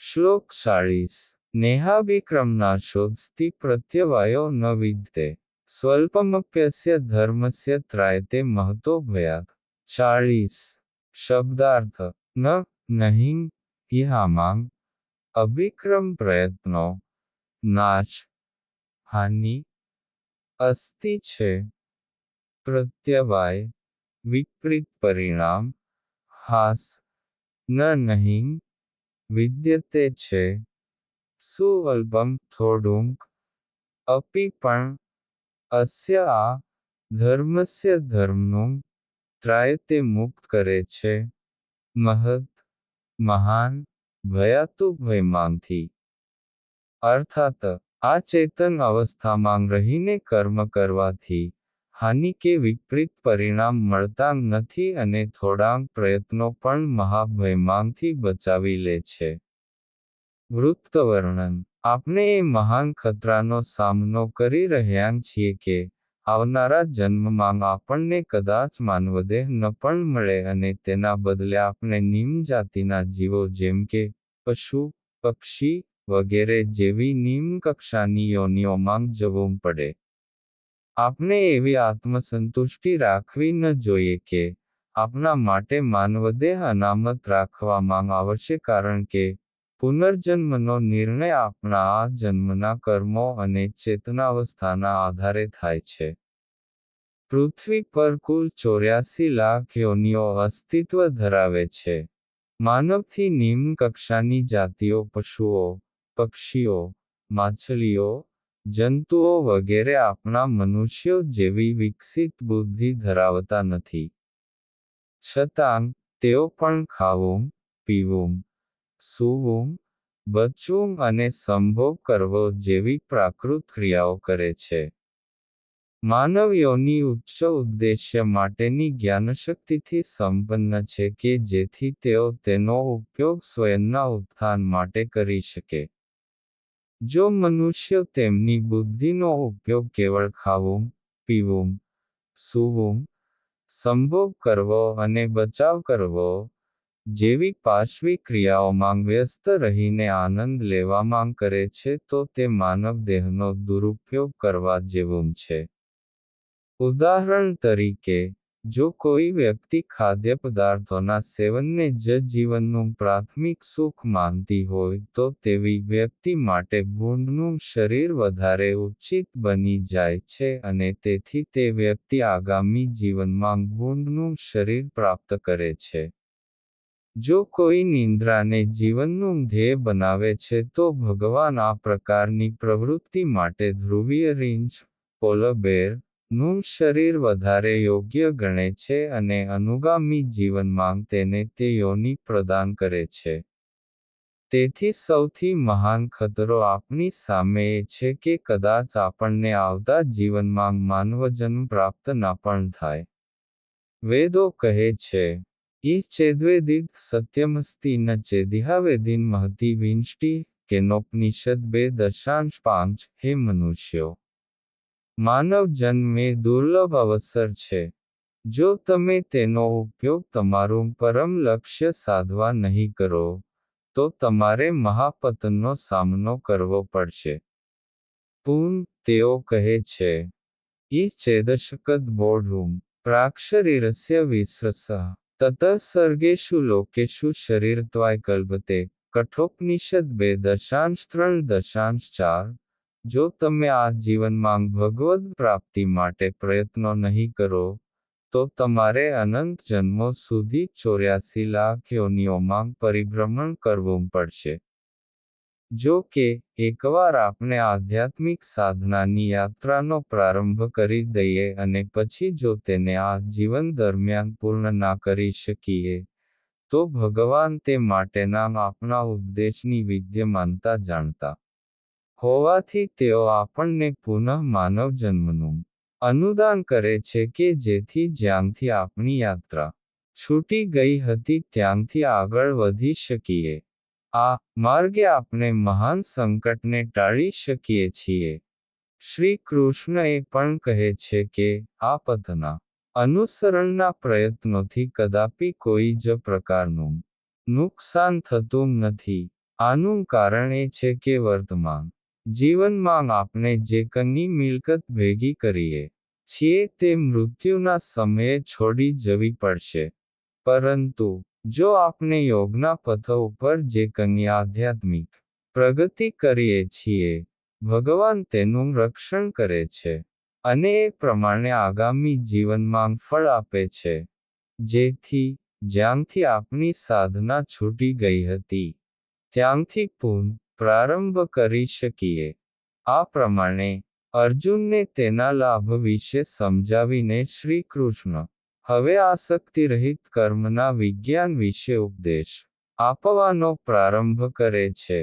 શ્લોક ચાળીસ નેહાભિક્રમનાશોસ્તિ પ્રત્યવાયો ન વિદ્યતે સ્વલ્પમપ્યસ્ય ધર્મસ્ય ત્રાયતે મહતો ભયાત ચાળીસ શબ્દાર્થ ન નહીં ઇહામાંગ અભિક્રમ પ્રયત્નો નાશ હાનિ અસ્તિ છે પ્રત્યવાય વિપરીત પરિણામ હાસ ન નહીં વિદ્યતે છે. સુઅલ્પમ થોડુંક અપી પણ અસ્ય આ ધર્મસ્ય ધર્મનું ત્રાય તે મુક્ત કરે છે. મહત મહાન, ભયાતુ ભયમાંથી. અર્થાત, આ ચેતન અવસ્થામાં રહીને કર્મ કરવાથી હાનિ કે વિપરીત પરિણામ મળતા નથી અને થોડાંક પ્રયત્નો પણ મહાભયમાંથી બચાવી લે છે. વૃત્તવર્ણન. આપણે એ મહાન ખતરાનો સામનો કરી રહ્યા છીએ કે આવનારા જન્મમાં આપણને કદાચ માનવદેહ ન પણ મળે અને તેના બદલે આપણે નિમ્ન જાતિના જીવો જેમ કે પશુ, પક્ષી વગેરે જેવી નિમ્ન કક્ષાની યોનિઓમાં જવું પડે. આપણે એવી આત્મસંતુષ્ટિ રાખવી ન જોઈએ કે આપના માટે માનવદેહ અનામત રાખવામાં આવશે કારણ કે પુનર્જન્મનો નિર્ણય આપણા આ જન્મના કર્મો અને ચેતનાવસ્થાના આધારે થાય છે. પૃથ્વી પર કુલ ચોર્યાસી લાખ યોનિઓ અસ્તિત્વ ધરાવે છે. માનવથી નિમ્ન કક્ષાની જાતિઓ, પશુઓ, પક્ષીઓ, માછલીઓ જંતુઓ વગેરે આપણા મનુષ્યો જેવી વિકસિત બુદ્ધિ ધરાવતા નથી. છતાં, તેઓ પણ ખાવું, પીવું, સૂવું, બચવું અને સંભોગ કરવો જેવી પ્રાકૃત ક્રિયાઓ કરે છે. માનવીઓની ઉચ્ચ ઉદ્દેશ્ય માટેની જ્ઞાનશક્તિથી સંપન્ન છે કે જેથી તેઓ તેનો ઉપયોગ સ્વયંના ઉત્થાન માટે કરી શકે. જો મનુષ્ય તેમની બુદ્ધિનો ઉપયોગ કેવળ ખાવું, પીવું, સૂવું, સંભોગ કરવો અને બચાવ કરવો જેવી પાશ્વી ક્રિયાઓમાં વ્યસ્ત રહીને આનંદ લેવામાં કરે છે, તો તે માનવ દેહનો દુરુપયોગ કરવા જેવું છે. ઉદાહરણ તરીકે જો કોઈ વ્યક્તિ ખાદ્ય પદાર્થોના સેવનને જ જીવનનું પ્રાથમિક સુખ માનતી હોય, તો તેવી વ્યક્તિ માટે ભૂંડનું શરીર વધારે ઉચિત બની જાય છે અને તેથી તે વ્યક્તિ આગામી જીવનમાં ભૂંડનું શરીર પ્રાપ્ત કરે છે. જો કોઈ નિંદ્રાને જીવનનું ધ્યેય બનાવે છે, તો ભગવાન આ પ્રકારની પ્રવૃત્તિ માટે ધ્રુવીય રીંછ પોલબેર નું શરીર વધારે યોગ્ય ગણે છે અને અનુગામી જીવનમાં તેને તે યોની પ્રદાન કરે છે. તેથી સૌથી મહાન ખતરો આપણી સામે એ છે કે કદાચ આપણને આવતા જીવનમાં માનવજન્મ પ્રાપ્ત ના પણ થાય. વેદો કહે છે, ઈ ચેદ્વેદિત સત્યમસ્તિ ન ચેદિહાવેદિન મહતી વિંષ્ટિ કેનોપનિષદ બે દશાંશ પાંચ હે મનુષ્યો. માનવ જન્મ એ દુર્લભ અવસર છે. જો તમે તેનો ઉપયોગ તમારું પરમ લક્ષ્ય સાધવા નહીં કરો, તો તમારે મહાપતનનો સામનો કરવો પડશે. પૂન તેઓ કહે છે, ઈ ચેદશકદ બોઢું, પ્રાક્ષરીરસ્ય વિસ્રસઃ, તત લોકેશુ શરીરત્વાય કલ્પતે, કઠોપનિષદ બે દશાંશ ત્રણ દશાંશ ચાર જો તમે આ જીવનમાં ભગવદ પ્રાપ્તિ માટે પ્રયત્નો નહીં કરો, તો તમારે અનંત જન્મો સુધી ચોર્યાસી લાખ યોનિઓમાં પરિભ્રમણ કરવું પડશે. જો કે, એકવાર આપણે આધ્યાત્મિક સાધનાની યાત્રાનો પ્રારંભ કરી દઈએ અને પછી જો તેને આ જીવન દરમિયાન પૂર્ણ ના કરી શકીએ, તો ભગવાન તે માટેના આપણા ઉદ્દેશની વિદ્યમાનતા જાણતા. હોવાથી તેઓ આપણને પુનઃ માનવ જન્મનું અનુદાન કરે છે કે જેથી જ્યાંથી આપણી યાત્રા છૂટી ગઈ હતી ત્યાંથી આગળ વધી શકીએ. આ માર્ગે આપણે મહાન સંકટને ટાળી શકીએ છીએ. શ્રી કૃષ્ણ એ પણ કહે છે કે આ પથના અનુસરણના પ્રયત્નોથી કદાપી કોઈ જ પ્રકારનું નુકસાન થતું નથી. આનું કારણ એ છે કે વર્તમાન જીવનમાં આપણે જે કની મિલકત ભેગી કરીએ છીએ તે મૃત્યુના સમયે છોડી જવી પડશે. પરંતુ, જો આપણે યોગના પથ ઉપર જે કની આધ્યાત્મિક પ્રગતિ કરીએ છીએ, ભગવાન તેનું રક્ષણ કરે છે અને એ પ્રમાણે આગામી જીવનમાં ફળ આપે છે. જેથી, જ્યાંથી આપણી સાધના છૂટી ગઈ હતી, ત્યાંથી પુન પ્રારંભ કરી શકીએ. આ પ્રમાણે અર્જુનને તેના લાભ વિશે સમજાવીને શ્રી કૃષ્ણ હવે આસક્તિરહિત કર્મના વિજ્ઞાન વિશે ઉપદેશ આપવાનો પ્રારંભ કરે છે.